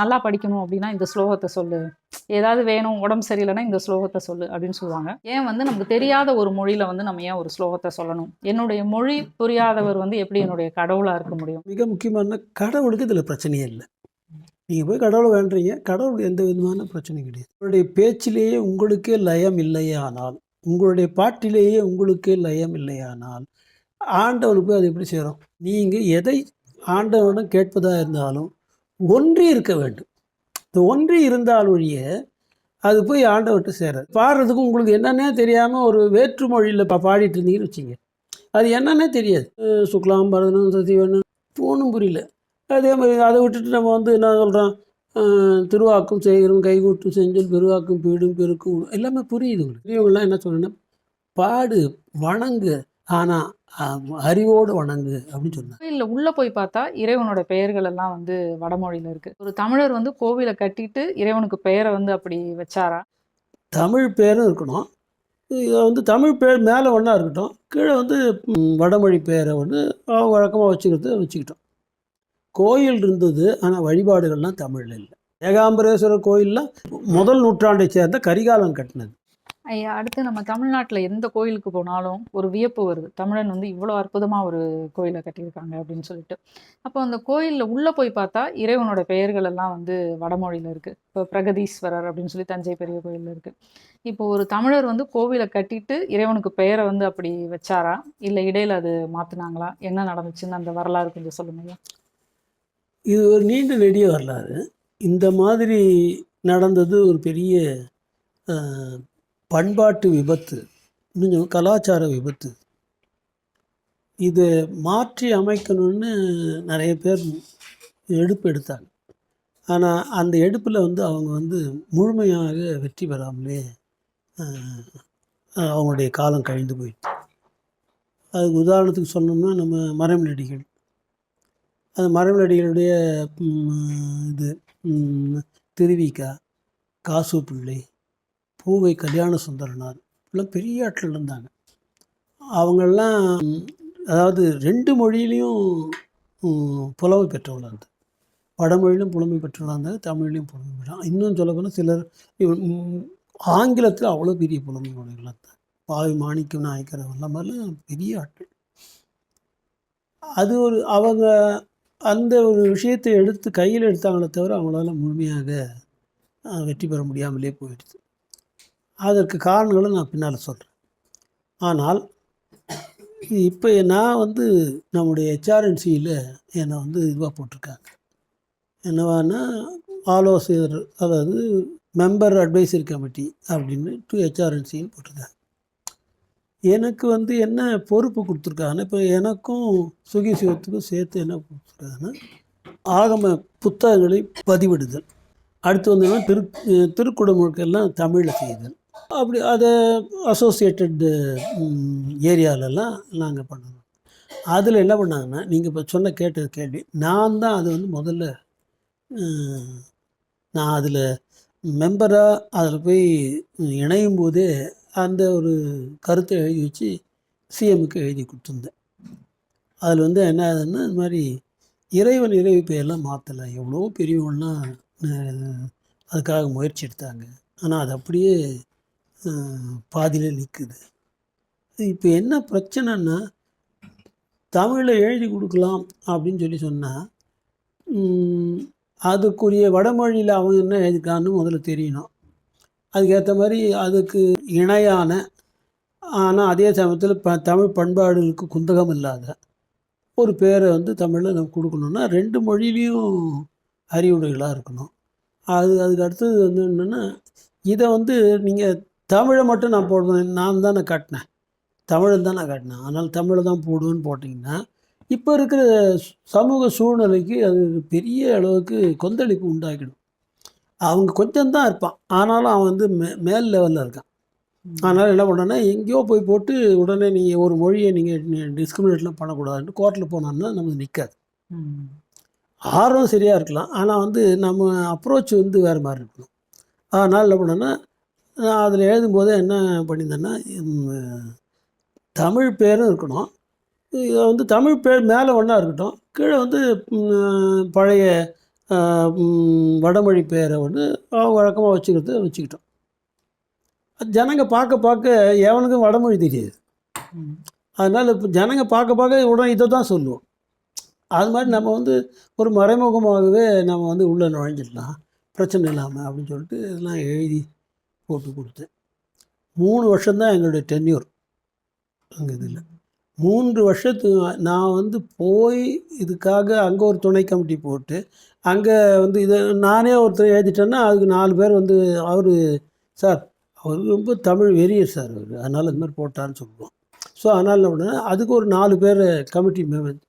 நல்லா படிக்கணும் அப்படின்னா இந்த ஸ்லோகத்தை சொல்லு. ஏதாவது வேணும் உடம்பு சரியில்லைன்னா இந்த ஸ்லோகத்தை சொல்லு அப்படின்னு சொல்லுவாங்க. ஏன் வந்து நமக்கு தெரியாத ஒரு மொழியில வந்து நம்ம ஏன் ஒரு ஸ்லோகத்தை சொல்லணும்? என்னுடைய மொழி புரியாதவர் வந்து எப்படி என்னுடைய கடவுளா இருக்க முடியும்? மிக முக்கியமான கடவுளுக்கு இதில் பிரச்சனையே இல்லை. நீங்கள் போய் கடவுளை வேண்டுறீங்க கடவுள் எந்த விதமான பிரச்சனையும் கிடையாது. உங்களுடைய பேச்சிலேயே உங்களுக்கே லயம் இல்லையானால் உங்களுடைய பாட்டிலேயே உங்களுக்கே லயம் இல்லையானால் ஆண்டவனுக்கு அது எப்படி சேரும்? நீங்கள் எதை ஆண்டவனிடம் கேட்பதாக இருந்தாலும் ஒன்றி இருக்க வேண்டும். இந்த ஒன்றி இருந்தால் ஒழிய அது போய் ஆண்டவர்கிட்ட சேராது. பாடுறதுக்கு உங்களுக்கு என்னன்னே தெரியாமல் ஒரு வேற்று மொழியில் பாடிட்டு இருந்தீங்கன்னு வச்சுங்க. அது என்னன்னே தெரியாது. சுக்லாம் பரதனும் சசிவனும் ஒன்றும் புரியல. அதே மாதிரி அதை விட்டுட்டு நம்ம வந்து என்ன சொல்கிறோம் திருவாக்கும் செய்கிறோம் கைகூட்டும் செஞ்சல் பெருவாக்கும் பீடும் பெருக்கும் எல்லாமே புரியுது உங்களுக்கு. பெரியவங்களாம் என்ன சொன்னேன்னா பாடு வணங்கு. ஆனால் அறிவோடு வணங்கு அப்படின்னு சொன்னாங்க. கோயில்ல உள்ள போய் பார்த்தா இறைவனோட பெயர்கள் எல்லாம் வந்து வடமொழியில இருக்கு. ஒரு தமிழர் வந்து கோவிலை கட்டிட்டு இறைவனுக்கு பெயரை வந்து அப்படி வச்சாரா? தமிழ் பேரும் இருக்கணும். இதை வந்து தமிழ் பேர் மேலே ஒன்றா இருக்கட்டும் கீழே வந்து வடமொழி பேரை வந்து அவங்க வழக்கமாக வச்சுக்கிறது வச்சுக்கிட்டோம். கோயில் இருந்தது ஆனால் வழிபாடுகள்லாம் தமிழில் இல்லை. ஏகாம்பரேஸ்வரர் கோயில்லாம் முதல் நூற்றாண்டை சேர்ந்த கரிகாலன் கட்டினது. அடுத்து நம்ம தமிழ்நாட்டில் எந்த கோயிலுக்கு போனாலும் ஒரு வியப்பு வருது. தமிழன் வந்து இவ்வளோ அற்புதமாக ஒரு கோயிலை கட்டியிருக்காங்க அப்படின்னு சொல்லிட்டு. அப்போ அந்த கோயிலில் உள்ளே போய் பார்த்தா இறைவனோட பெயர்கள் எல்லாம் வந்து வடமொழியில் இருக்குது இப்போ பிரகதீஸ்வரர் அப்படின்னு சொல்லி தஞ்சை பெரிய கோயிலில் இருக்குது இப்போ ஒரு தமிழர் வந்து கோவிலை கட்டிட்டு இறைவனுக்கு பெயரை வந்து அப்படி வச்சாரா? இல்லை இடையில் அது மாற்றினாங்களா என்ன நடந்துச்சுன்னு அந்த வரலாறு கொஞ்சம் சொல்லுங்க இது ஒரு நீண்ட நெடிய வரலாறு. இந்த மாதிரி நடந்தது ஒரு பெரிய பண்பாட்டு விபத்து இன்னும் கலாச்சார விபத்து. இதை மாற்றி அமைக்கணும்னு நிறைய பேர் எடுப்பு எடுத்தாங்க. ஆனால் அந்த எடுப்பில் வந்து அவங்க வந்து முழுமையாக வெற்றி பெறாமலே அவங்களுடைய காலம் கழிந்து போயிடுச்சு அதுக்கு உதாரணத்துக்கு சொன்னோம்னா நம்ம மரமிலடிகள் அது மரமிலடிகளுடைய இது திருவிக்கா காசு பிள்ளை பூவை கல்யாண சுந்தரனார் இப்படிலாம் பெரிய ஆட்கள் இருந்தாங்க. அவங்கெல்லாம் அதாவது ரெண்டு மொழியிலையும் புலமை பெற்றவங்களாக இருந்தாங்க. வடமொழியிலும் புலமை பெற்றவங்களாக இருந்தாங்க தமிழ்லையும் புலமை பெற்றாங்க இன்னும் சொல்லப்போனால் சிலர் ஆங்கிலத்தில் அவ்வளோ பெரிய புலமை உடையவர்களாக இருந்தாங்க. பாவி மாணிக்கம் நாயக்கர் மாதிரிலாம் பெரிய ஆட்கள். அது ஒரு அவங்க அந்த ஒரு விஷயத்தை எடுத்து கையில் எடுத்தாங்களே தவிர அவங்களால முழுமையாக வெற்றி பெற முடியாமலே போயிடுது அதற்கு காரணங்களும் நான் பின்னால் சொல்கிறேன் ஆனால் இப்போ நான் வந்து நம்முடைய ஹெச்ஆர்என்சியில் என்னை வந்து இதுவாக போட்டிருக்காங்க. என்னவான்னா ஆலோசகர் அதாவது மெம்பர் அட்வைசரி கமிட்டி அப்படின்னு டூ ஹெச்ஆர்என்சின்னு போட்டிருக்காங்க. எனக்கு வந்து என்ன பொறுப்பு கொடுத்துருக்காங்கன்னா இப்போ எனக்கும் சுகி சிவத்துக்கும் சேர்த்து என்ன கொடுத்துருக்காங்கன்னா ஆகம புத்தகங்களை பதிவிடுதல். அடுத்து வந்து திரு திருக்குடமுழுக்கெல்லாம் தமிழில் செய்தல். அப்படி அதை அசோசியேட்டட் ஏரியாலெல்லாம் நாங்கள் பண்ணணும் அதில் என்ன பண்ணாங்கன்னா நீங்கள் இப்போ சொன்ன கேட்ட கேள்வி நான் தான் அது வந்து முதல்ல நான் அதில் மெம்பராக அதில் போய் இணையும் போதே அந்த ஒரு கருத்தை எழுதி வச்சு சிஎம்முக்கு எழுதி கொடுத்துருந்தேன். அதில் வந்து என்ன ஆகுதுன்னா இந்த மாதிரி இறைவன் இறைவு பெயர்லாம் மாற்றலை. எவ்வளோ பெரியவங்களாம் அதுக்காக முயற்சி எடுத்தாங்க. ஆனால் அது அப்படியே பாதியில் நிற்குது இப்போ என்ன பிரச்சனைன்னா தமிழில் எழுதி கொடுக்கலாம் அப்படின்னு சொல்லி சொன்னால் அதுக்குரிய வடமொழியில் அவன் என்ன எழுதிக்கான்னு முதல்ல தெரியணும். அதுக்கேற்ற மாதிரி அதுக்கு இணையான ஆனால் அதே சமயத்தில் ப தமிழ் பண்பாடுகளுக்கு குந்தகம் இல்லாத ஒரு பேரை வந்து தமிழில் நம்ம கொடுக்கணுன்னா ரெண்டு மொழியிலையும் அறிவுடைகளாக இருக்கணும். அது அதுக்கு அடுத்தது வந்து என்னென்னா இதை வந்து நீங்கள் தமிழை மட்டும் நான் போடுவேன். நான் தான் காட்டினேன். தமிழன் தான் நான் காட்டினேன். அதனால் தமிழை தான் போடுவேன்னு போட்டிங்கன்னா இப்போ இருக்கிற சமூக சூழ்நிலைக்கு அது பெரிய அளவுக்கு கொந்தளிப்பு உண்டாக்கிடும் அவங்க கொஞ்சம் தான் இருப்பான். ஆனாலும் அவன் வந்து மே மேல் லெவலில் இருக்கான். அதனால் என்ன பண்ணோன்னா எங்கேயோ போய் போட்டு உடனே நீங்கள் ஒரு மொழியை நீங்கள் டிஸ்கிரிமினேட்லாம் பண்ணக்கூடாதுன்னு கோர்ட்டில் போனோம்னா நமக்கு நிற்காது. ஆர்வம் சரியாக இருக்கலாம். ஆனால் வந்து நம்ம அப்ரோச் வந்து வேறு மாதிரி இருக்கணும். அதனால் என்ன பண்ணேன்னா நான் அதில் எழுதும்போது என்ன பண்ணியிருந்தேன்னா தமிழ் பேரும் இருக்கணும். இது வந்து தமிழ் பேர் மேலே ஒன்றா இருக்கட்டும். கீழே வந்து பழைய வடமொழி பேரை வந்து அவங்க வழக்கமாக வச்சுக்கிறது வச்சுக்கிட்டோம். ஜனங்க பார்க்க பார்க்க எவனுக்கும் வடமொழி தெரியாது. அதனால் இப்போ ஜனங்க பார்க்க பார்க்க உடனே இதை தான் சொல்லுவோம். அது மாதிரி நம்ம வந்து ஒரு மறைமுகமாகவே நம்ம வந்து உள்ளே நுழைஞ்சிடலாம். பிரச்சனை இல்லாமல் அப்படின்னு சொல்லிட்டு இதெல்லாம் எழுதி போட்டு கொடுத்தேன். மூணு வருஷம்தான் எங்களுடைய டென்யூர் அங்கே இதில் மூன்று வருஷத்துக்கு நான் வந்து போய் இதுக்காக அங்கே ஒரு துணை கமிட்டி போட்டு அங்கே வந்து இதை நானே ஒருத்தர் எழுதிட்டேன்னா அதுக்கு நாலு பேர் வந்து அவர் சார் அவர் ரொம்ப தமிழ் வெறியர் சார் அவர். அதனால் இந்த மாதிரி போட்டான்னு சொல்லுவோம். ஸோ அதனால் என்ன பண்ண அதுக்கு ஒரு நாலு பேர் கமிட்டி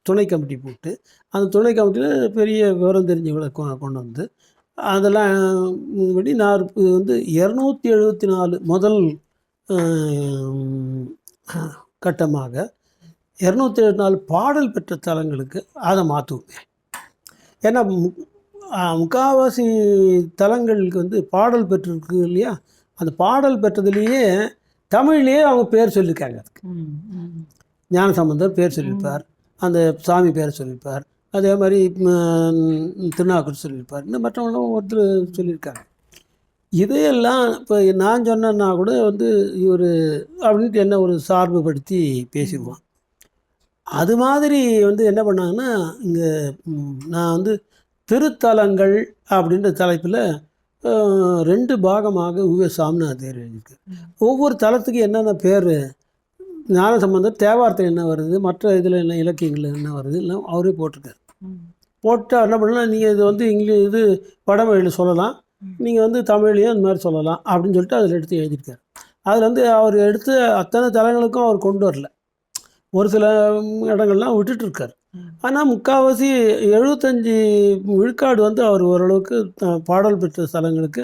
துணை கமிட்டி போட்டு அந்த துணை கமிட்டியில் பெரிய விவரம் தெரிஞ்சவங்களை கொ கொண்டு வந்து அதெல்லாம் இது வந்து இரநூத்தி எழுபத்தி நாலு முதல் கட்டமாக இரநூத்தி எழுபத்தி நாலு பாடல் பெற்ற தலங்களுக்கு அதை மாற்றுவேன் ஏன்னா முக்காவாசி தலங்களுக்கு வந்து பாடல் பெற்றிருக்கு இல்லையா? அந்த பாடல் பெற்றதுலேயே தமிழ்லேயே அவங்க பேர் சொல்லியிருக்காங்க அதுக்கு. ஞானசம்பந்தர் பேர் சொல்லியிருப்பார். அந்த சாமி பேர் சொல்லியிருப்பார். அதே மாதிரி ம், திருநாவுக்கர் சொல்லியிருப்பார். இன்னும் மற்றவங்களும் ஒருத்தர் சொல்லியிருக்காங்க. இதையெல்லாம் இப்போ நான் சொன்னேன்னா கூட வந்து இவர் அப்படின்ட்டு என்ன ஒரு சார்புபடுத்தி பேசிடுவான் அது மாதிரி வந்து என்ன பண்ணாங்கன்னா இங்கே நான் வந்து திருத்தலங்கள் அப்படின்ற தலைப்பில் ரெண்டு பாகமாக உவே சாமிநாதர் எழுதியிருக்கு ஒவ்வொரு தலத்துக்கு என்னென்ன பேர் ஞான சம்பந்தர் தேவாரத்தில் என்ன வருது? மற்ற இதில் என்ன இலக்கியங்கள் என்ன வருது? எல்லாம் அவரே போட்டிருக்காரு. போட்டால் என்ன பண்ணலாம்? நீங்கள் இது வந்து இங்கிலீஷ் இது வடமொழியில் சொல்லலாம். நீங்கள் வந்து தமிழ்லேயும் அந்த மாதிரி சொல்லலாம் அப்படின்னு சொல்லிட்டு அதில் எடுத்து எழுதியிருக்காரு. அதில் வந்து அவர் எடுத்து அத்தனை தலங்களுக்கும் அவர் கொண்டு வரல. ஒரு சில இடங்கள்லாம் விட்டுட்டு இருக்கார் ம். ஆனால் முக்கால்வாசி எழுபத்தஞ்சி விழுக்காடு வந்து அவர் ஓரளவுக்கு பாடல் பெற்ற ஸ்தலங்களுக்கு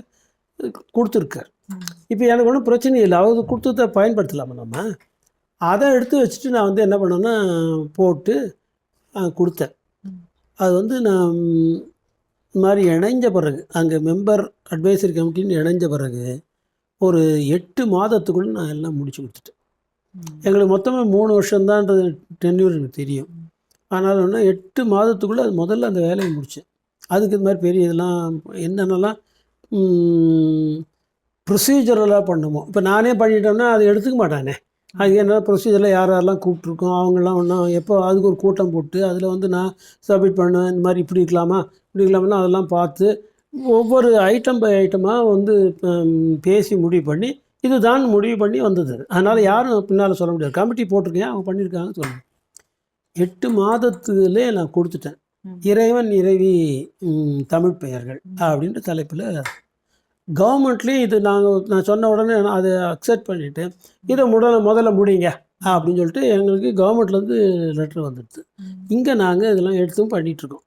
கொடுத்துருக்கார். இப்போ எனக்கு ஒன்றும் பிரச்சனை இல்லை. அவர் கொடுத்ததை பயன்படுத்தலாமா நம்ம? அதை எடுத்து வச்சுட்டு நான் வந்து என்ன பண்ணேன்னா போட்டு கொடுத்தேன். அது வந்து நான் ம், இந்த மாதிரி இணைஞ்ச பிறகு அங்கே மெம்பர் அட்வைசரி கமிட்டின்னு இணைஞ்ச பிறகு ஒரு எட்டு மாதத்துக்குள்ள நான் எல்லாம் முடிச்சு கொடுத்துட்டேன். எங்களுக்கு மொத்தமாக மூணு வருஷம்தான்றது டென்யூர் எனக்கு தெரியும். ஆனால் ஒன்று எட்டு மாதத்துக்குள்ளே அது முதல்ல அந்த வேலையை முடித்தேன் அதுக்கு இது மாதிரி பெரிய இதெல்லாம் என்னென்னலாம் ப்ரொசீஜரெல்லாம் பண்ணுமோ. இப்போ நானே பண்ணிட்டோம்னா அதை எடுத்துக்க மாட்டானே. அது என்ன ப்ரொசீஜரில் யார் யாரெல்லாம் கூப்பிட்ருக்கோம் அவங்கெல்லாம் ஒன்றும் எப்போ அதுக்கு ஒரு கூட்டம் போட்டு அதில் வந்து நான் சப்மிட் பண்ணுவேன் இந்த மாதிரி இப்படி இருக்கலாமா இப்படி இருக்கலாமா அதெல்லாம் பார்த்து ஒவ்வொரு ஐட்டம் பை ஐட்டமாக வந்து பேசி முடிவு பண்ணி இதுதான் முடிவு பண்ணி வந்தது. அதனால் யாரும் பின்னால் சொல்ல முடியாது. கமிட்டி போட்டிருக்கேன் அவங்க பண்ணியிருக்காங்க சொல்லுங்கள் எட்டு மாதத்துலேயே நான் கொடுத்துட்டேன். இறைவன் இறைவி தமிழ் பெயர்கள் அப்படின்ற தலைப்பில் கவர்மெண்ட்லேயும் இது நாங்கள் நான் சொன்ன உடனே அதை அக்செப்ட் பண்ணிவிட்டு இதை முதல்ல முதல்ல முடிங்க அப்படின்னு சொல்லிட்டு எங்களுக்கு கவர்மெண்ட்லேருந்து லெட்டர் வந்துடுது. இங்கே நாங்கள் இதெல்லாம் எடுத்தும் பண்ணிகிட்ருக்கோம்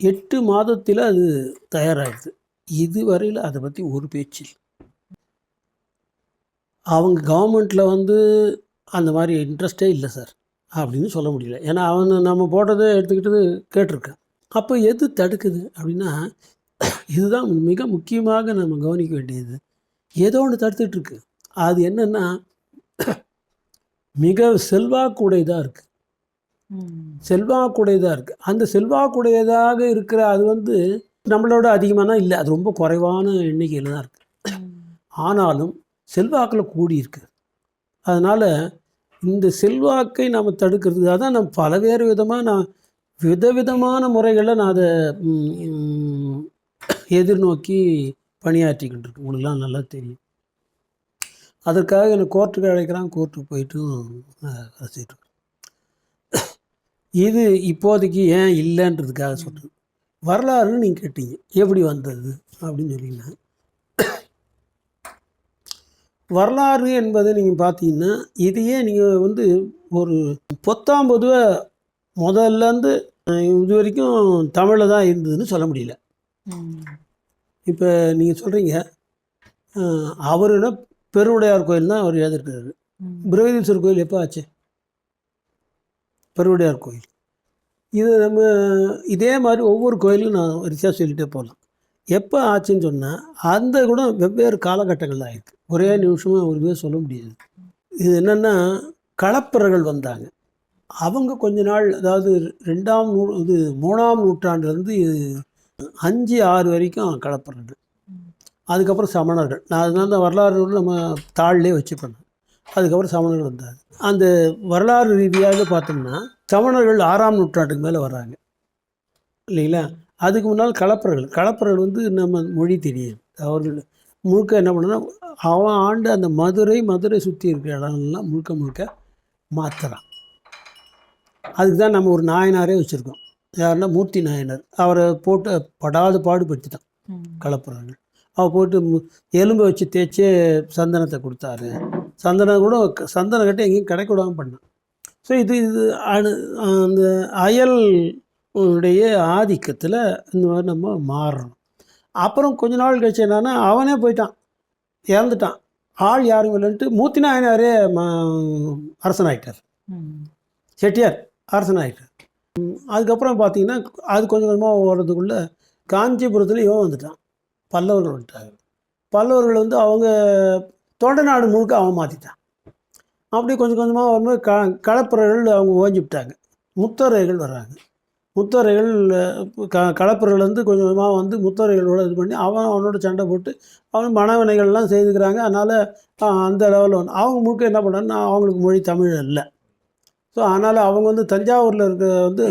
எட்டு மாதத்தில் அது தயாராகிடுது இதுவரையில் அதை பற்றி ஒரு பேச்சு. அவங்க கவர்மெண்ட்டில் வந்து அந்த மாதிரி இன்ட்ரெஸ்டே இல்லை சார் அப்படின்னு சொல்ல முடியல. ஏன்னா அவன் நம்ம போட்டதை எடுத்துக்கிட்டு கேட்டிருக்கேன். அப்போ எது தடுக்குது அப்படின்னா இதுதான் மிக முக்கியமாக நம்ம கவனிக்க வேண்டியது. ஏதோ ஒன்று தடுத்துட்டு இருக்கு அது என்னென்னா மிக செல்வாக்குடையதாக இருக்குது. செல்வாக்குடையதாக இருக்குது அந்த செல்வாக்குடையதாக இருக்கிற அது வந்து நம்மளோட அதிகமானா இல்லை. அது ரொம்ப குறைவான எண்ணிக்கையில் தான் இருக்குது. ஆனாலும் செல்வாக்கில் கூடி இருக்கு அதனால் இந்த செல்வாக்கை நாம் தடுக்கிறதுக்காக தான் நான் பலவேறு விதமாக நான் விதவிதமான முறைகளில் நான் அதை எதிர்நோக்கி பணியாற்றிக்கிட்டு இருக்கேன் உங்களுக்குலாம் நல்லா தெரியும். அதற்காக என்னை கோர்ட்டுக்கு அழைக்கிறான். கோர்ட்டுக்கு போயிட்டும் இருக்கேன். இது இப்போதைக்கு ஏன் இல்லைன்றதுக்காக சொல்கிறேன் வரலாறுன்னு நீங்கள் கேட்டீங்க. எப்படி வந்தது அப்படின்னு சொன்னீங்கன்னா வரலாறு என்பதை நீங்கள் பார்த்தீங்கன்னா இதையே நீங்கள் வந்து ஒரு பொத்தாம் பொதுவாக முதல்லேருந்து இது வரைக்கும் தமிழில் தான் இருந்ததுன்னு சொல்ல முடியல. இப்போ நீங்கள் சொல்கிறீங்க அவரோட பெருவுடையார் கோயில் தான் அவர் எழுதிருக்காரு ம். பிரகதீஸ்வரர் கோயில் எப்போ ஆச்சு? பெருவுடையார் கோயில். இது நம்ம இதே மாதிரி ஒவ்வொரு கோயிலும் நான் வரிசையாக சொல்லிகிட்டே போகலாம் எப்போ ஆச்சுன்னு சொன்னால் அந்த கூட வெவ்வேறு காலகட்டங்களில் ஆயிருக்கு. ஒரே நிமிஷமாக ஒரு இதுவே சொல்ல முடியாது. இது என்னென்னா களப்பிரர்கள் வந்தாங்க. அவங்க கொஞ்ச நாள் அதாவது ரெண்டாம் நூ இது மூணாம் நூற்றாண்டுலேருந்து இது அஞ்சு ஆறு வரைக்கும் களப்பிரர்கள் அதுக்கப்புறம் சமணர்கள். நான் அதனால அந்த வரலாறு நம்ம தாள்லேயே வச்சுப்பேன் அதுக்கப்புறம் சமணர்கள் வந்தாங்க. அந்த வரலாறு ரீதியாக பார்த்தோம்னா சமணர்கள் ஆறாம் நூற்றாண்டுக்கு மேலே வர்றாங்க. இல்லைங்களா? அதுக்கு முன்னால் களப்பர்கள் களப்பர்கள் வந்து நம்ம மொழி தெரியும் அவர்கள் முழுக்க என்ன பண்ணுன்னா அவன் ஆண்டு அந்த மதுரை மதுரை சுற்றி இருக்கிற இடங்கள்லாம் முழுக்க முழுக்க மாற்றுறான் அதுக்கு தான் நம்ம ஒரு நாயனாரே வச்சுருக்கோம். யாருன்னா மூர்த்தி நாயனார். அவரை போட்டு படாத பாடுபடுத்திட்டான். கலப்புறாங்க அவள் போட்டு எலும்பை வச்சு தேய்ச்சே சந்தனத்தை கொடுத்தாரு. சந்தனம் கூட சந்தனம் கட்டி எங்கேயும் கிடைக்க விடாமல் பண்ணான். ஸோ இது இது அணு அந்த அயல் உடைய ஆதிக்கத்தில் இந்த மாதிரி நம்ம மாறுறோம் அப்புறம் கொஞ்ச நாள் கழிச்சு என்னன்னா அவனே போயிட்டான். இறந்துட்டான். ஆள் யாரும் இல்லைன்ட்டு மூர்த்தி நாயனாரே ம அரசனாயிட்டார். செட்டியார் அரசனாயிட்டார். அதுக்கப்புறம் பார்த்தீங்கன்னா அது கொஞ்சம் கொஞ்சமாக ஓடுறதுக்குள்ளே காஞ்சிபுரத்தில் இவன் வந்துட்டான். பல்லவர்கள் வந்துட்டாங்க. பல்லவர்கள் வந்து அவங்க தொண்டநாடு முழுக்க அவன் மாற்றிட்டான் அப்படி கொஞ்சம் கொஞ்சமாக வரும்போது க களப்பிரர்கள் அவங்க ஓஞ்சிவிட்டாங்க முத்தரைகள் வர்றாங்க. முத்தரைகள் க களப்பிரர்கள் வந்து கொஞ்சம் கொஞ்சமாக வந்து முத்தரைகளோட இது பண்ணி அவன் அவனோட சண்டை போட்டு அவன் மனவினைகள்லாம் செய்துக்கிறாங்க. அதனால் அந்த லெவலில் வந்து அவங்க முழுக்க என்ன பண்ணாங்கன்னா அவங்களுக்கு மொழி தமிழ் இல்லை. ஸோ அதனால் அவங்க வந்து தஞ்சாவூரில் இருக்க வந்து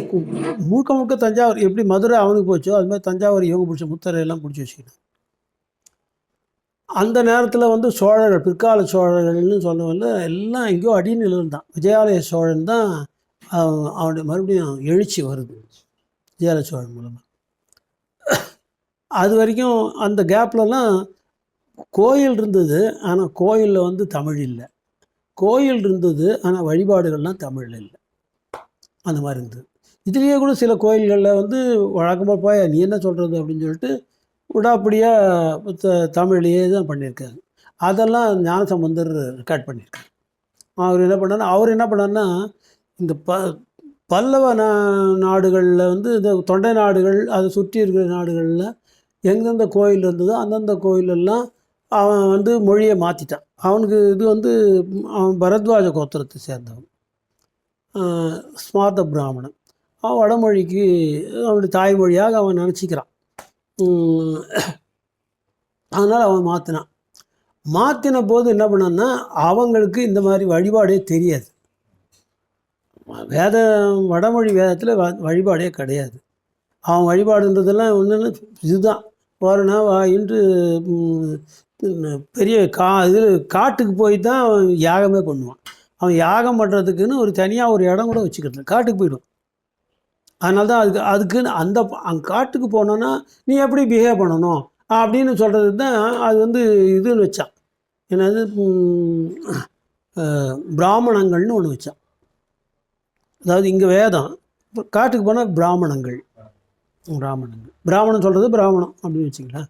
முழுக்க முழுக்க தஞ்சாவூர் எப்படி மதுரை அவனுக்கு போச்சோ அது மாதிரி தஞ்சாவூர் இவங்க பிடிச்ச முத்தரையெல்லாம் பிடிச்சி வச்சுக்கணும் அந்த நேரத்தில் வந்து சோழர்கள் பிற்கால சோழர்கள்னு சொன்னவங்க எல்லாம் எங்கேயோ அடிநிலம் தான். விஜயாலய சோழன் தான் அவனுடைய மறுபடியும் எழுச்சி வருது. விஜயாலய சோழன் மூலமாக அது வரைக்கும் அந்த கேப்லலாம் கோயில் இருந்தது ஆனால் கோயிலில் வந்து தமிழ் இல்லை. கோயில் இருந்தது ஆனால் வழிபாடுகள்லாம் தமிழில் இல்லை. அந்த மாதிரி இருந்தது. இதுலேயே கூட சில கோயில்களில் வந்து வழக்கமாக போய் நீ என்ன சொல்கிறது அப்படின்னு சொல்லிட்டு விடாப்படியாக த தமிழ்லேயே தான் பண்ணியிருக்காங்க அதெல்லாம் ஞானசம்பந்தர் ரெக்கார்ட் பண்ணியிருக்காரு. அவர் என்ன பண்ணாருன்னா அவர் என்ன பண்ணாருன்னா இந்த ப பல்லவ நா நாடுகளில் வந்து இந்த தொண்டை நாடுகள் அதை சுற்றி இருக்கிற நாடுகளில் எந்தெந்த கோயில் இருந்ததோ அந்தந்த கோயிலெல்லாம் அவன் வந்து மொழியை மாற்றிட்டான் அவனுக்கு இது வந்து அவன் பரத்வாஜ கோத்திரத்தை சேர்ந்தவன். ஸ்மார்த்த பிராமணன். அவன் வடமொழிக்கு அவனுடைய தாய்மொழியாக அவன் நினச்சிக்கிறான். அதனால் அவன் மாற்றினான் மாற்றின போது என்ன பண்ணான்னா அவங்களுக்கு இந்த மாதிரி வழிபாடே தெரியாது. வேத வடமொழி வேதத்தில் வழிபாடே கிடையாது. அவன் வழிபாடுன்றதெல்லாம் ஒன்று இதுதான். வரனா வா இன்று பெரிய கா இது காட்டுக்கு போய் தான் அவன் யாகமே பண்ணுவான். அவன் யாகம் பண்ணுறதுக்குன்னு ஒரு தனியாக ஒரு இடம் கூட வச்சுக்கிறது காட்டுக்கு போயிடும் அதனால தான் அதுக்கு அதுக்குன்னு அந்த அங்கே அங்க காட்டுக்கு போனோன்னா நீ எப்படி பிஹேவ் பண்ணணும்? அப்படின்னு சொல்கிறது தான் அது வந்து இதுன்னு வச்சான். என்னது? பிராமணங்கள்னு ஒன்று வச்சான். அதாவது இங்கே வேதம். காட்டுக்கு போனால் பிராமணங்கள். பிராமணங்கள். பிராமணன் சொல்கிறது பிராமணம் அப்படின்னு வச்சுங்களேன்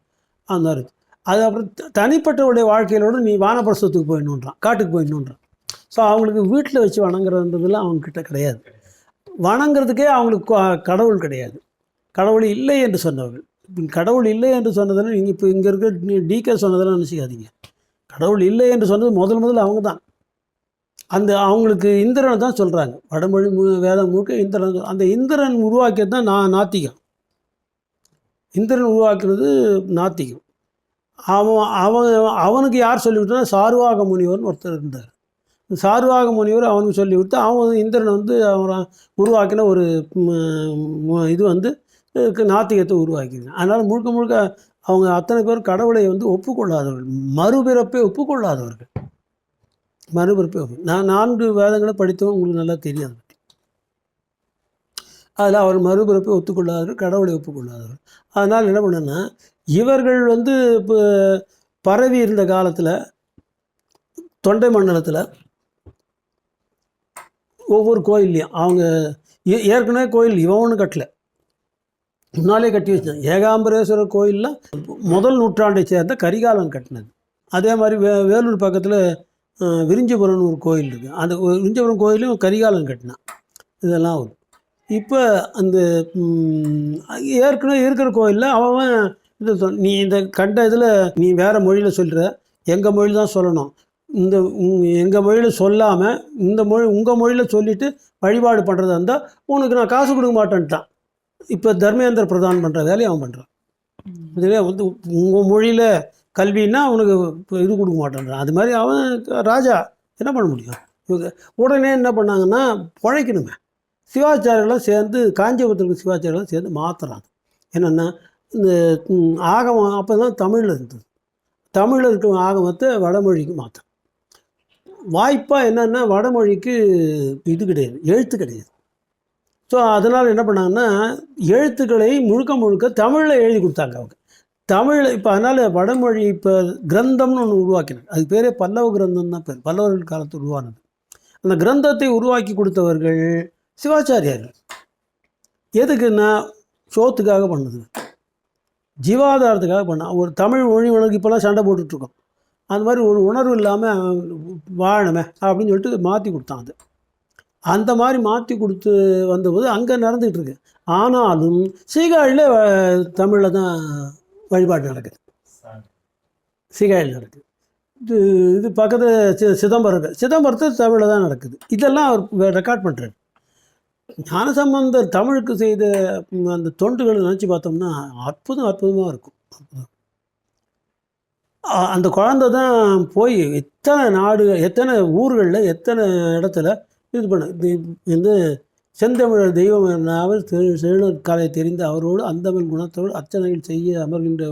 அந்த மாதிரி. இருக்கு. அது அப்புறம் த- தனிப்பட்டவருடைய வாழ்க்கையிலோட நீ வானப்பிரசத்துக்கு போயிடணுன்றான் காட்டுக்கு போயிடணுன்றான். ஸோ அவங்களுக்கு வீட்டில் வச்சு வணங்குறதுன்றதுலாம் அவங்கக்கிட்ட கிடையாது. வணங்குறதுக்கே அவங்களுக்கு கடவுள் கிடையாது. கடவுள் இல்லை என்று சொன்னவர்கள். கடவுள் இல்லை என்று சொன்னதெல்லாம் நீங்கள் இப்போ இங்கே இருக்கிற டிகே சொன்னதெல்லாம் நினச்சிக்காதீங்க. கடவுள் இல்லை என்று சொன்னது முதல் முதல்ல அவங்க தான். அந்த அவங்களுக்கு இந்திரனை தான் சொல்கிறாங்க வடமொழி மு வேதம் முழுக்க இந்திரன் அந்த இந்திரன் உருவாக்கியது தான் நான் நாத்திகம். இந்திரன் உருவாக்குறது நாத்திகம். அவன் அவன் அவனுக்கு யார் சொல்லிவிட்டா சாருவாக முனிவர்னு ஒருத்தர் இருந்தார். சாருவாக முனிவர் அவனுக்கு சொல்லி கொடுத்து அவன் இந்திரன் வந்து அவன் உருவாக்கின ஒரு இது வந்து நாத்திகத்தை உருவாக்கிங்க அதனால் முழுக்க முழுக்க அவங்க அத்தனை பேர் கடவுளை வந்து ஒப்புக்கொள்ளாதவர்கள். மறுபிறப்பை ஒப்புக்கொள்ளாதவர்கள். மறுபிறப்பை ஒப்பு நான் நான்கு வேதங்களை படித்தவன் உங்களுக்கு நல்லா தெரியும் அதை பற்றி அதில் அவர் மறுபிறப்பை ஒத்துக்கொள்ளாதவர் கடவுளை ஒப்புக்கொள்ளாதவர் அதனால் என்ன பண்ணேன்னா இவர்கள் வந்து இப்போ பரவி இருந்த காலத்தில் தொண்டை மண்டலத்தில் ஒவ்வொரு கோயில்லையும் அவங்க ஏ- ஏற்கனவே கோயில் இவன் ஒன்றும் கட்டலை. முன்னாலே கட்டி வச்சேன் ஏகாம்பரேஸ்வரர் கோயிலெலாம் முதல் நூற்றாண்டை சேர்ந்த கரிகாலன் கட்டினது. அதே மாதிரி வே வேலூர் பக்கத்தில் விரிஞ்சபுரம்னு ஒரு கோயில் இருக்குது அந்த விரிஞ்சபுரம் கோயிலும் கரிகாலன் கட்டினான். இதெல்லாம் வரும் இப்போ அந்த ஏற்கனவே இருக்கிற கோயிலில் அவன் இது நீ இந்த கண்ட இதில் நீ வேறு மொழியில் சொல்கிற எங்கள் மொழியில் தான் சொல்லணும். இந்த எங்கள் மொழியில் சொல்லாமல் இந்த மொழி உங்கள் மொழியில் சொல்லிவிட்டு வழிபாடு பண்ணுறதா இருந்தால் உனக்கு நான் காசு கொடுக்க மாட்டேன்ட்டான். இப்போ தர்மேந்திர பிரதான் பண்ணுற வேலையை அவன் பண்ணுறான் இதுவே வந்து உங்கள் மொழியில் கல்வின்னா அவனுக்கு இப்போ இது கொடுக்க மாட்டேன்றான். அது மாதிரி அவன் ராஜா என்ன பண்ண முடியும்? இவங்க உடனே என்ன பண்ணாங்கன்னா பிழைக்கணுமே. சிவாச்சாரியெல்லாம் சேர்ந்து காஞ்சிபுரத்துக்கு சிவாச்சாரியெல்லாம் சேர்ந்து மாற்றுறாங்க என்னென்னா இந்த ஆகமம் அப்போ தான் தமிழில் இருந்தது. தமிழில் இருக்கும் ஆகமத்தை வடமொழிக்கு மாற்றம் வாய்ப்பாக என்னென்னா வடமொழிக்கு இது கிடையாது எழுத்து கிடையாது. ஸோ அதனால் என்ன பண்ணாங்கன்னா எழுத்துக்களை முழுக்க முழுக்க தமிழில் எழுதி கொடுத்தாங்க அவங்க. தமிழ் இப்போ அதனால் வடமொழி இப்போ கிரந்தம்னு ஒன்று உருவாக்கினாங்க. அது பேரே பல்லவ கிரந்தம் தான் பேர். பல்லவர்கள் காலத்தில் உருவானது. அந்த கிரந்தத்தை உருவாக்கி கொடுத்தவர்கள் சிவாச்சாரியார்கள். எதுக்குன்னா சோத்துக்காக பண்ணது. ஜீவாதாரத்துக்காக பண்ணான் ஒரு தமிழ் மொழி உனக்கு இப்போல்லாம் சண்டை போட்டுட்ருக்கோம். அந்த மாதிரி ஒரு உணர்வு இல்லாமல் வாழணுமே அப்படின்னு சொல்லிட்டு மாற்றி கொடுத்தான் அது. அந்த மாதிரி மாற்றி கொடுத்து வந்தபோது அங்கே நடந்துகிட்ருக்கு. ஆனாலும் சீகாழியில் தமிழில் தான் வழிபாடு நடக்குது. சீகாழியில் நடக்குது. இது இது பக்கத்து சிதம்பரம் சிதம்பரத்தில் தமிழில் தான் நடக்குது. இதெல்லாம் அவர் ரெக்கார்ட் பண்ணுறாரு ஞானசம்பந்தர் தமிழுக்கு செய்த அந்த தொண்டுகளை நினச்சி பார்த்தோம்னா அற்புதம் அற்புதமாக இருக்கும். அந்த குழந்தை தான் போய் எத்தனை நாடு எத்தனை ஊர்களில் எத்தனை இடத்துல இது பண்ண இது வந்து செந்தமிழர் தெய்வம் என்னாவது செழு- செழுநர் கலை தெரிந்த அவரோடு அந்தமிழ் குணத்தோடு அர்ச்சனைகள் செய்ய அமர்கின்ற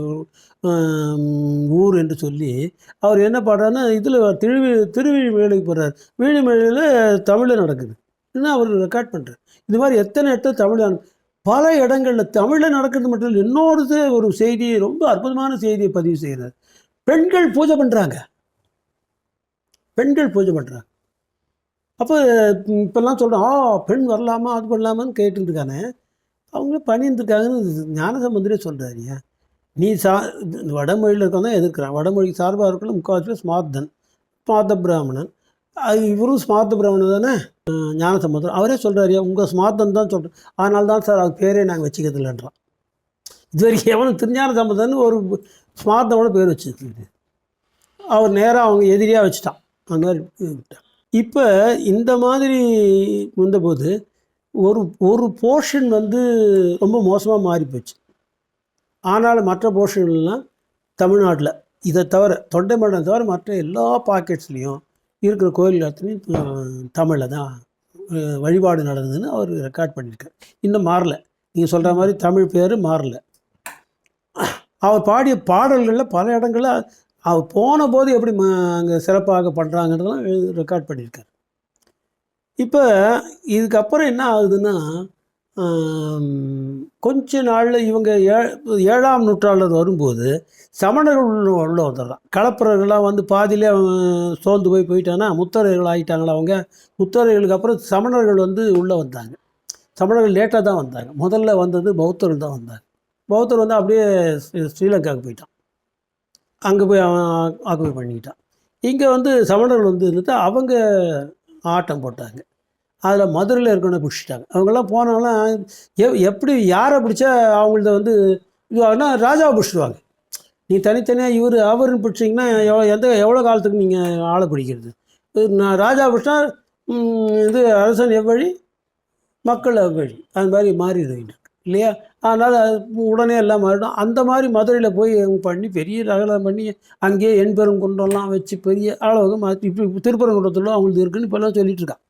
ஊர் என்று சொல்லி அவர் என்ன பாடுறாருன்னா இதில் திருவி திருவிழிமேலுக்கு போடுறார் வீழிமேலையில் தமிழில் நடக்குது. என்ன அவர் ரெக்கார்ட் பண்ணுறார் இது மாதிரி எத்தனை இடத்துல தமிழ் பல இடங்களில் தமிழில் நடக்கிறது மட்டும் இல்லை இன்னொரு ஒரு செய்தியை ரொம்ப அற்புதமான செய்தியை பதிவு செய்கிறார் பெண்கள் பூஜை பண்ணுறாங்க பெண்கள் பூஜை பண்ணுறாங்க அப்போ இப்போல்லாம் சொல்கிறோம் ஆ பெண் வரலாமா அது பண்ணலாமான்னு கேட்டுருக்கானே அவங்களும் பண்ணியிருந்துருக்காங்கன்னு ஞானசம்பந்தரே சொல்கிறார் ஏன்? நீ சா இந்த வடமொழியில் இருக்கிறதான் தான் எதிர்க்கிறான். வடமொழிக்கு சார்பாக இருக்கிற முக்கால்வாசி ஸ்மார்த்தன் பாத பிராமணன். அது இவரும் ஸ்மார்த்த பிரமணம் தானே? ஞான சம்பந்தம் அவரே சொல்கிறாரு உங்கள் ஸ்மார்த்தம் தான் சொல்கிறேன் அதனால தான் சார் அது பேரே நாங்கள் வச்சுக்கிறதில்லன்றான் இது வரைக்கும் எவனும் திருஞான சம்பந்தம்னு ஒரு ஸ்மார்த்தமோட பேர் வச்சுருக்கு அவர் நேராக அவங்க எதிரியாக வச்சுட்டான். அந்த மாதிரி விட்டான் இப்போ இந்த மாதிரி வந்தபோது ஒரு ஒரு போர்ஷன் வந்து ரொம்ப மோசமாக மாறி போச்சு. ஆனாலும் மற்ற போர்ஷன்லாம் தமிழ்நாட்டில். இதை தவிர தொண்டை மண்டலம் தவிர மற்ற எல்லா பாக்கெட்ஸ்லேயும் இருக்கிற கோயில் எல்லாத்துலேயும் தமிழில் தான் வழிபாடு நடந்ததுன்னு அவர் ரெக்கார்ட் பண்ணியிருக்கார் இன்னும் மாறல. நீங்கள் சொல்கிற மாதிரி தமிழ் பேர் மாறல. அவர் பாடிய பாடல்களில் பல இடங்களில் அவர் போன போது எப்படி அங்கே சிறப்பாக பண்ணுறாங்கன்றதெல்லாம் ரெக்கார்ட் பண்ணியிருக்கார் இப்போ இதுக்கப்புறம் என்ன ஆகுதுன்னா கொஞ்ச நாளில் இவங்க ஏ ஏழாம் நூற்றாண்டில் வரும்போது சமணர்கள் உள்ள வந்துடுறான். கலப்புறர்கள்லாம் வந்து பாதியிலே அவன் சோர்ந்து போய் போயிட்டானா முத்தரைகள் ஆகிட்டாங்களா அவங்க? முத்தரைகளுக்கு அப்புறம் சமணர்கள் வந்து உள்ளே வந்தாங்க. சமணர்கள் லேட்டாக தான் வந்தாங்க. முதல்ல வந்தது பௌத்தர்கள் தான் வந்தாங்க. பௌத்தர் வந்து அப்படியே ஸ்ரீலங்காவுக்கு போயிட்டான். அங்கே போய் அவன் ஆக்குபை பண்ணிக்கிட்டான். இங்கே வந்து சமணர்கள் வந்து இருந்துட்டு அவங்க ஆட்டம் போட்டாங்க. அதில் மதுரையில் இருக்கணும் பிடிச்சிட்டாங்க. அவங்கெல்லாம் போனாலும் எ எப்படி யாரை பிடிச்சா அவங்கள்த வந்து இதுவாகனா ராஜாவை பிடிச்சிடுவாங்க நீ தனித்தனியாக இவர் அவருன்னு பிடிச்சிங்கன்னா எவ்வளோ எந்த எவ்வளோ காலத்துக்கு நீங்கள் ஆளை பிடிக்கிறது? நான் ராஜா பிடிச்சா இது அரசன் எவ்வழி மக்கள் எவ்வழி அது மாதிரி மாறிடுவீங்க. இல்லையா? அதனால் உடனே எல்லாம் மாறிடும். அந்த மாதிரி மதுரையில் போய் பண்ணி பெரிய ரகலம் பண்ணி அங்கேயே எண்பெரும் குண்டம்லாம் வச்சு பெரிய அளவுக்கு மாற்றி இப்போ திருப்பரங்குன்றத்தில் அவங்களுக்கு இருக்குன்னு இப்போல்லாம் சொல்லிட்டு இருக்கான்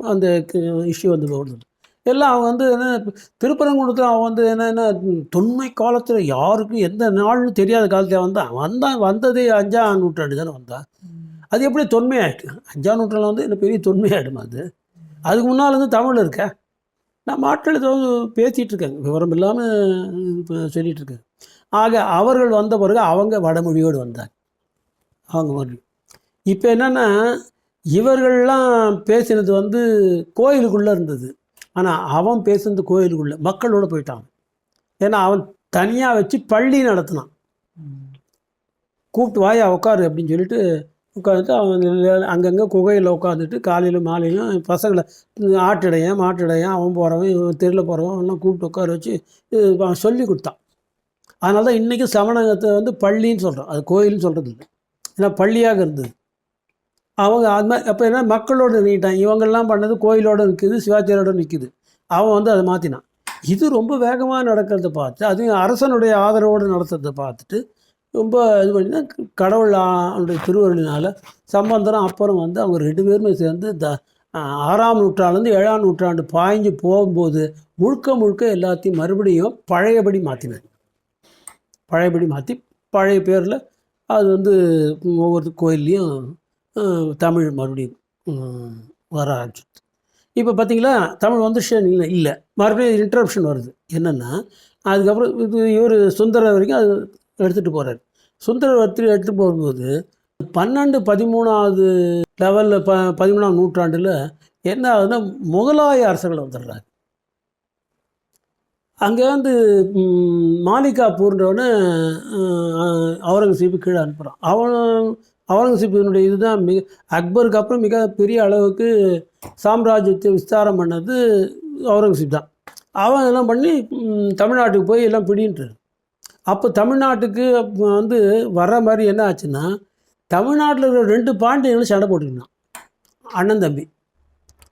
அந்த இஷ்யூ வந்து போடுறது எல்லாம் அவங்க வந்து என்ன திருப்பரங்குன்றத்தில் அவன் வந்து என்னென்ன தொன்மை காலத்தில் யாருக்கும் எந்த நாள்னு தெரியாத காலத்தில் வந்தான் வந்தான் வந்ததே அஞ்சாம் நூற்றாண்டு தானே வந்தான் அது எப்படி தொன்மையாயிட்டு? அஞ்சாம் நூற்றாண்டில் வந்து என்ன பெரிய தொன்மையாயிடுமா அது? அதுக்கு முன்னால் வந்து தமிழ் இருக்க? நான் மாற்றல் பேசிகிட்டு இருக்கேன் விவரம் இல்லாமல் இப்போ சொல்லிகிட்டு இருக்கேன் ஆக அவர்கள் வந்த பிறகு அவங்க வடமொழியோடு வந்தாங்க. அவங்க மொழி இப்போ என்னென்னா இவர்கள்லாம் பேசினது வந்து கோயிலுக்குள்ளே இருந்தது. ஆனால் அவன் பேசுனது கோயிலுக்குள்ளே மக்களோட போயிட்டான். ஏன்னா அவன் தனியாக வச்சு பள்ளி நடத்தினான். கூப்பிட்டு வாயா உட்காரு அப்படின்னு சொல்லிட்டு உட்காந்துட்டு அவன் அங்கங்கே குகையில் உட்காந்துட்டு காலையில் மாலையிலும் பசங்களை ஆட்டிடையன் மாட்டிடையன் அவன் போகிறவன் இவன் தெருவில் போகிறவன் எல்லாம் கூப்பிட்டு உட்கார வச்சு இது அவன் சொல்லி கொடுத்தான். அதனால தான் இன்றைக்கி சமணகத்தை வந்து பள்ளின்னு சொல்கிறோம் அது கோயில்னு சொல்கிறது இல்லை ஏன்னா பள்ளியாக இருந்தது. அவங்க அது மாதிரி அப்போ என்ன மக்களோடு நின்றுட்டான் இவங்கெல்லாம் பண்ணது கோயிலோடு நிற்குது சிவாச்சாரியோட நிற்குது அவன் வந்து அதை மாற்றினான் இது ரொம்ப வேகமாக நடக்கிறத பார்த்து அதுவும் அரசனுடைய ஆதரவோடு நடத்துறதை பார்த்துட்டு ரொம்ப இது பண்ணினா கடவுளுடைய கடவுள் திருவருளினால் சம்பந்தரம் அப்புறம் வந்து அவங்க ரெண்டு பேருமே சேர்ந்து த ஆறாம் நூற்றாண்டுலேருந்து ஏழாம் நூற்றாண்டு பாய்ஞ்சு போகும்போது முழுக்க முழுக்க எல்லாத்தையும் மறுபடியும் பழையபடி மாற்றினாங்க பழையபடி மாற்றி பழைய பேரில் அது வந்து ஒவ்வொரு கோயில்லையும் தமிழ் மறுபடியும் வர ஆரம்பிச்சிது இப்போ பார்த்தீங்களா தமிழ் வந்துச்சு இல்லை இல்லை மறுபடியும் இன்டரப்ஷன் வருது என்னென்னா அதுக்கப்புறம் இது இவர் சுந்தர வரைக்கும் அது எடுத்துகிட்டு போகிறார் சுந்தரர் வரைக்கும் எடுத்துகிட்டு போகும்போது பன்னெண்டு பதிமூணாவது லெவலில் ப பதிமூணாம் நூற்றாண்டில் என்ன ஆகுதுன்னா முகலாய அரசர்கள் வந்துடுறாங்க அங்கே வந்து மாலிகா மாலிகாப்பூர்ன்றவனை அவுரங்கசீப்பு கீழே அனுப்புகிறான் அவன் அவுரங்கசீப்பினுடைய இதுதான் மிக அக்பருக்கு அப்புறம் மிக பெரிய அளவுக்கு சாம்ராஜ்யத்தை விஸ்தாரம் பண்ணது அவுரங்கசீப் தான். அவன் எல்லாம் பண்ணி தமிழ்நாட்டுக்கு போய் எல்லாம் பிடின்ட்டு அப்போ தமிழ்நாட்டுக்கு வந்து வர மாதிரி என்ன ஆச்சுன்னா தமிழ்நாட்டில் இருக்கிற ரெண்டு பாண்டியங்களும் சண்டை போட்டுக்கினான் அண்ணன் தம்பி.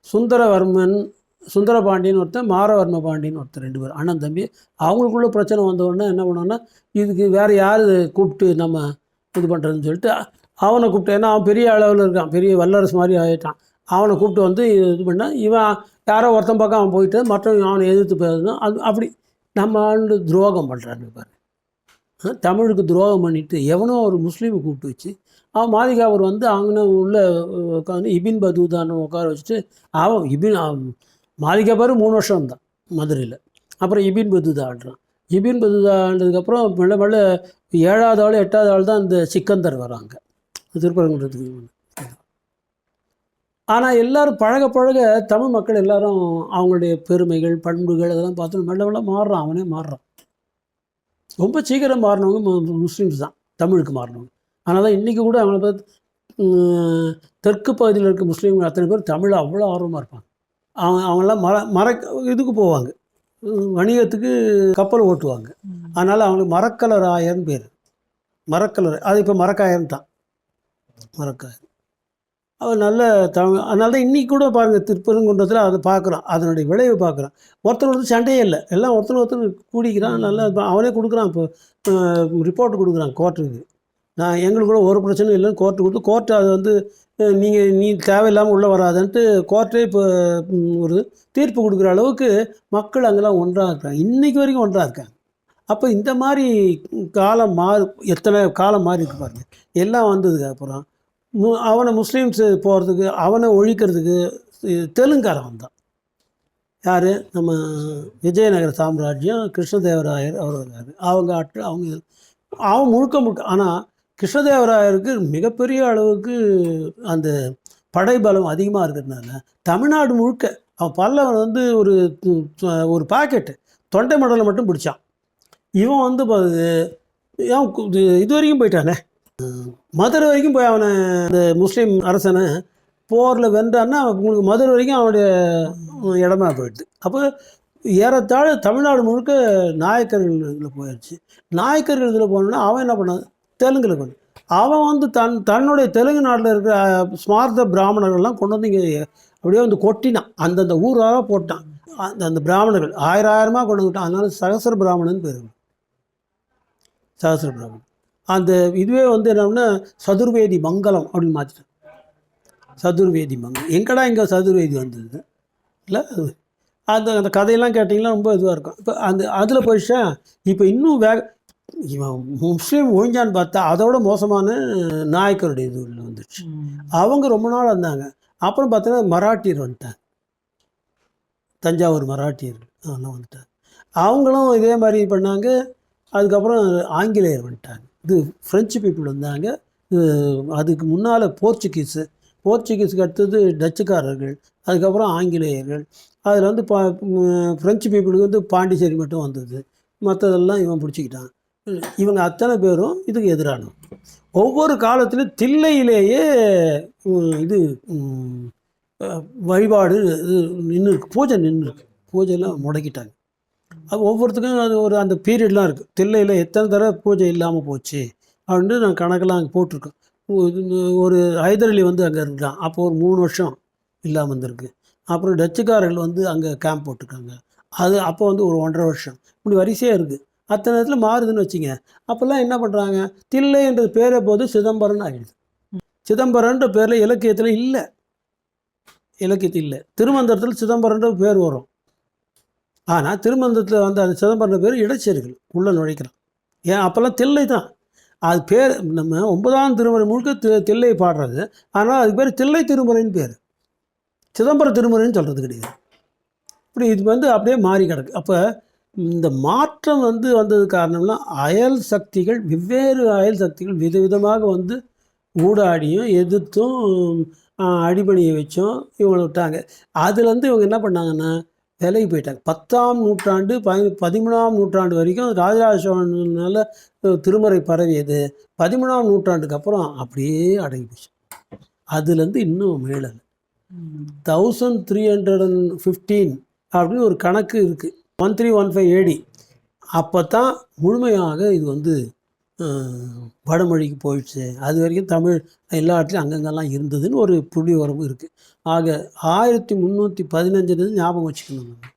சுந்தரவர்மன் சுந்தர பாண்டியன் ஒருத்தன் மாரவர்ம பாண்டியன் ஒருத்தன் ரெண்டு பேர் அண்ணன் தம்பி. அவங்களுக்குள்ள பிரச்சனை வந்தவுடனே என்ன பண்ணோன்னா இதுக்கு வேறு யார் கூப்பிட்டு நம்ம இது பண்ணுறதுன்னு சொல்லிட்டு அவனை கூப்பிட்டு ஏன்னா அவன் பெரிய அளவில் இருக்கான். பெரிய வல்லரசு மாதிரி ஆகிட்டான் அவனை கூப்பிட்டு வந்து இது பண்ணால் இவன் யாரோ ஒருத்தன் பக்கம் அவன் போயிட்டு மற்றவங்க அவனை எதிர்த்து பேசணும் அது அப்படி நம்ம ஆண்டு துரோகம் பண்ணுறான்னு பாரு. தமிழுக்கு துரோகம் பண்ணிட்டு எவனோ ஒரு முஸ்லீமை கூப்பிட்டு வச்சு அவன் மாளிகாவர் வந்து அங்கே உள்ள உட்காந்து இபின் பதூதான்னு உட்கார வச்சுட்டு அவன் இபின் அவன் மூணு வருஷம் தான் மதுரையில். அப்புறம் இபின் பதூதா ஆடுறான் இபின் பதூதா ஆண்டதுக்கப்புறம் மெல்ல மெல்ல ஏழாவது ஆள் எட்டாவது ஆள் தான் இந்த சிக்கந்தர் வராங்க. திருப்பரங்குன்றதுக்கு ஆனால் எல்லாரும் பழக பழக தமிழ் மக்கள் எல்லாரும் அவங்களுடைய பெருமைகள் பண்புகள் அதெல்லாம் பார்த்து மெல்ல மெல்ல மாறுறான். அவனே மாறுறான். ரொம்ப சீக்கிரம் மாறினவங்க முஸ்லீம்ஸ் தான். தமிழுக்கு மாறினவங்க. அதனால தான் இன்றைக்கி கூட அவங்கள பார்த்து தெற்கு பகுதியில் இருக்க முஸ்லீம்கள் அத்தனை பேர் தமிழ் அவ்வளோ ஆர்வமாக இருப்பாங்க. அவங்க அவங்களாம் மர மர இதுக்கு போவாங்க. வணிகத்துக்கு கப்பல் ஓட்டுவாங்க. அதனால் அவங்களுக்கு மரக்கலராயர்னு பேர். மரக்கலர் அது இப்போ மரக்காயர் தான் மறக்காது. அவர் நல்ல தமிழ் அதனால தான் இன்றைக்கி கூட பாருங்கள் திருப்பரங்குன்றத்தில் அதை பார்க்குறோம் அதனுடைய விளைவு பார்க்குறோம் ஒருத்தர் ஒருத்தர் சண்டையே இல்லை. எல்லாம் ஒருத்தர் ஒருத்தர் கூடிக்கிறான். நல்லா அவனே கொடுக்குறான். இப்போ ரிப்போர்ட் கொடுக்குறான் கோர்ட்டுக்கு நான் எங்களுக்கு கூட ஒரு பிரச்சனையும் இல்லைன்னு கோர்ட்டு கொடுத்து கோர்ட்டு அது வந்து நீங்கள் நீ தேவையில்லாமல் உள்ளே வராதன்ட்டு கோர்ட்டே இப்போ ஒரு தீர்ப்பு கொடுக்குற அளவுக்கு மக்கள் அங்கெல்லாம் ஒன்றாக இருக்காங்க இன்றைக்கி வரைக்கும் ஒன்றாக இருக்காங்க. அப்போ இந்த மாதிரி காலம் மாறு எத்தனை காலம் மாறி இருக்கு பாருங்க. எல்லாம் வந்ததுக்கு அப்புறம் மு அவனை முஸ்லீம்ஸ் போகிறதுக்கு அவனை ஒழிக்கிறதுக்கு இ- தெலுங்காரன் வந்தான். யார்? நம்ம விஜயநகர சாம்ராஜ்யம் கிருஷ்ணதேவராயர் அவர் வர்றாரு அவங்க ஆட்கள் அவங்க அவன் முழுக்க முழுக்க ஆனால் கிருஷ்ணதேவராயருக்கு மிகப்பெரிய அளவுக்கு அந்த படைபலம் அதிகமாக இருக்கிறதுனால தமிழ்நாடு முழுக்க அவன் பல்லவன் வந்து ஒரு ஒரு பாக்கெட்டு தொண்டை மடலை மட்டும் பிடிச்சான். இவன் வந்து ஏன் கு- இது இது வரைக்கும் போயிட்டானே? மதுரை வரைக்கும் போய் அவனை அந்த முஸ்லீம் அரசனை போரில் வென்றான்னா உங்களுக்கு மதுரை வரைக்கும் அவனுடைய இடமா போயிடுது. அப்போ ஏறத்தாழ தமிழ்நாடு முழுக்க நாயக்கர்கள் இதில் போயிடுச்சு நாயக்கர்கள் இதில் போனோன்னா அவன் என்ன பண்ணான்? தெலுங்கில் கொண்டு அவன் வந்து தன் தன்னுடைய தெலுங்கு நாட்டில் இருக்கிற ஸ்மார்த்த பிராமணர்கள்லாம் கொண்டு வந்து இங்கே அப்படியே வந்து கொட்டினான். அந்தந்த ஊராக போட்டான். அந்த அந்த பிராமணர்கள் ஆயிரம் ஆயிரமாக கொண்டு வந்துட்டான். அதனால சகசர பிராமணன் பேர் சகசர பிராமணன் அந்த இதுவே வந்து என்னன்னா சதுர்வேதி மங்கலம் அப்படின்னு மாற்றிட்டான் சதுர்வேதி மங்கலம் எங்கடா இங்கே சதுர்வேதி வந்தது? இல்லை அந்த அந்த கதையெல்லாம் கேட்டிங்கன்னா ரொம்ப இதுவாக இருக்கும். இப்போ அந்த அதில் போயிடுச்சா? இப்போ இன்னும் வேக இவன் முஸ்லீம் ஒழிஞ்சான்னு பார்த்தா அதோட மோசமான நாயக்கருடைய இது வந்துடுச்சு அவங்க ரொம்ப நாள் வந்தாங்க. அப்புறம் பார்த்தீங்கன்னா மராட்டியர் வந்துட்டாங்க. தஞ்சாவூர் மராட்டியர்கள் அதெல்லாம் வந்துட்டாங்க. அவங்களும் இதே மாதிரி பண்ணாங்க. அதுக்கப்புறம் ஆங்கிலேயர் வந்துட்டாங்க இது ஃப்ரெஞ்சு பீப்புள் வந்தாங்க. அதுக்கு முன்னால் போர்ச்சுகீஸு போர்ச்சுகீஸுக்கு அடுத்தது டச்சுக்காரர்கள். அதுக்கப்புறம் ஆங்கிலேயர்கள். அதில் வந்து பா ஃப்ரெஞ்சு பீப்புளுக்கு வந்து பாண்டிச்சேரி மட்டும் வந்தது. மற்றதெல்லாம் இவன் பிடிச்சிக்கிட்டான். இவங்க அத்தனை பேரும் இதுக்கு எதிரானோம் ஒவ்வொரு காலத்திலும் தில்லையிலேயே இது வழிபாடு இது நின்று இருக்கு பூஜை நின்று இருக்கு பூஜையெல்லாம் முடக்கிட்டாங்க. அது ஒவ்வொருத்துக்கும் அது ஒரு அந்த பீரியட்லாம் இருக்குது தில்லையில் எத்தனை தடவை பூஜை இல்லாமல் போச்சு அப்படின்ட்டு நான் கணக்கெல்லாம் அங்கே போட்டிருக்கேன் ஒரு ஹைதர் அலி வந்து அங்கே இருக்கான் அப்போ ஒரு மூணு வருஷம் இல்லாமல் இருந்திருக்கு. அப்புறம் டச்சுக்காரர்கள் வந்து அங்கே கேம்ப் போட்டிருக்காங்க. அது அப்போ வந்து ஒரு ஒன்றரை வருஷம். இப்படி வரிசையாக இருக்குது அத்தனை நேரத்தில் மாறுதுன்னு வச்சுங்க. அப்போல்லாம் என்ன பண்ணுறாங்க தில்லை என்ற பேரை போது சிதம்பரம்னு ஆகிடுது. சிதம்பரன்ற பேரில் இலக்கியத்தில் இல்லை. இலக்கியத்தில் இல்லை. திருமந்திரத்தில் சிதம்பரன்ற பேர் வரும். ஆனால் திருமணத்தில் வந்து அந்த சிதம்பரம் பேர் இடைச்சேர்கள் உள்ளே நுழைக்கிறான். ஏன்? அப்போல்லாம் தில்லை தான். அது பேர் நம்ம ஒன்பதாம் திருமுறை முழுக்க தி- தில்லை பாடுறது. ஆனால் அதுக்கு பேர் தில்லை திருமுறைன்னு பேர். சிதம்பர திருமுறைன்னு சொல்கிறது கிடையாது. இப்படி இது வந்து அப்படியே மாறி கிடக்கு. அப்போ இந்த மாற்றம் வந்து வந்தது காரணம்னா அயல் சக்திகள் வெவ்வேறு அயல் சக்திகள் விதவிதமாக வந்து ஊடாடியும் எதிர்த்தும் அடிபணியை வச்சும் இவங்களை விட்டாங்க. அதுலேருந்து இவங்க என்ன பண்ணாங்கன்னா விலகி போயிட்டாங்க. பத்தாம் நூற்றாண்டு பதி பதிமூணாம் நூற்றாண்டு வரைக்கும் ராஜராஜ சோழனால திருமறை பரவியது. பதிமூணாம் நூற்றாண்டுக்கு அப்புறம் அப்படியே அடங்கி போச்சு. அதுலேருந்து இன்னும் மேலே thousand three hundred and fifteen அப்படின்னு ஒரு கணக்கு இருக்குது one three one five AD அப்போ தான் முழுமையாக இது வந்து வடமொழிக்கு போயிடுச்சு. அது வரைக்கும் தமிழ் எல்லா இடத்துலையும் அங்கங்கெல்லாம் இருந்ததுன்னு ஒரு புள்ளி உறவு இருக்குது ஆக ஆயிரத்தி முந்நூற்றி பதினஞ்சுலேருந்து ஞாபகம் வச்சுக்கணும் நம்ம.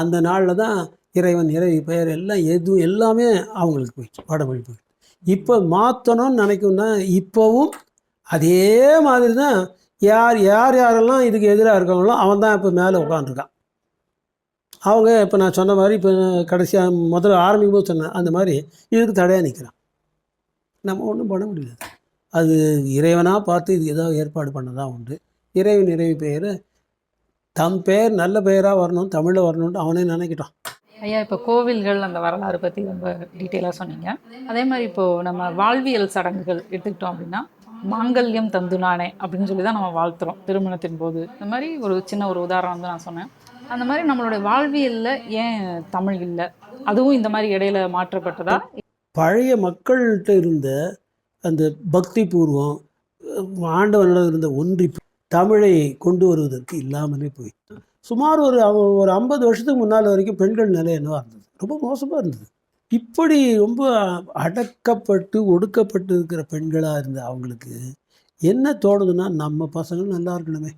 அந்த நாளில் தான் இறைவன் இறைவி பெயர் எல்லாம் எதுவும் எல்லாமே அவங்களுக்கு போயிடுச்சு வடமொழி போயிடுச்சு. இப்போ மாற்றணும்னு நினைக்கணும்னா இப்போவும் அதே மாதிரி தான் யார் யார் யாரெல்லாம் இதுக்கு எதிராக இருக்காங்களோ அவன் தான் இப்போ மேலே உட்காந்துருக்கான் அவங்க இப்போ நான் சொன்ன மாதிரி இப்போ கடைசியாக முதல்ல ஆரம்பிக்கும் போது சொன்னேன் அந்த மாதிரி இதுக்கு தடையாக நிற்கிறான் நம்ம ஒன்றும் பண்ண முடியாது. அது இறைவனாக பார்த்து இது ஏதாவது ஏற்பாடு பண்ணதான் உண்டு. இறைவன் இறைவி பெயர் தம் பெயர் நல்ல பெயராக வரணும் தமிழில் வரணும்னு அவனே நினைக்கிட்டான். ஐயா இப்போ கோவில்கள் அந்த வரலாறு பற்றி ரொம்ப டீட்டெயிலாக சொன்னீங்க. அதே மாதிரி இப்போது நம்ம வாழ்வியல் சடங்குகள் எடுத்துக்கிட்டோம் அப்படின்னா மாங்கல்யம் தந்து நானே அப்படின்னு சொல்லி தான் நம்ம வாழ்த்துறோம். திருமணத்தின் போது. இந்த மாதிரி ஒரு சின்ன ஒரு உதாரணம் வந்து நான் சொன்னேன். அந்த மாதிரி நம்மளுடைய வாழ்வியலில் ஏன் தமிழ் இல்லை? அதுவும் இந்த மாதிரி இடையில மாற்றப்பட்டதா? பழைய மக்கள்கிட்ட இருந்த அந்த பக்தி பூர்வம் ஆண்டவனிடம் இருந்த ஒன்றிப்பு தமிழை கொண்டு வருவதற்கு இல்லாமலே போயிட்டு. சுமார் ஒரு ஒரு ஐம்பது வருஷத்துக்கு முன்னால் வரைக்கும் பெண்கள் நிலை என்னவாக இருந்தது? ரொம்ப மோசமாக இருந்தது. இப்படி ரொம்ப அடக்கப்பட்டு ஒடுக்கப்பட்டு இருக்கிற பெண்களாக இருந்த அவங்களுக்கு என்ன தோணுதுன்னா நம்ம பசங்க நல்லா இருக்கணுமே.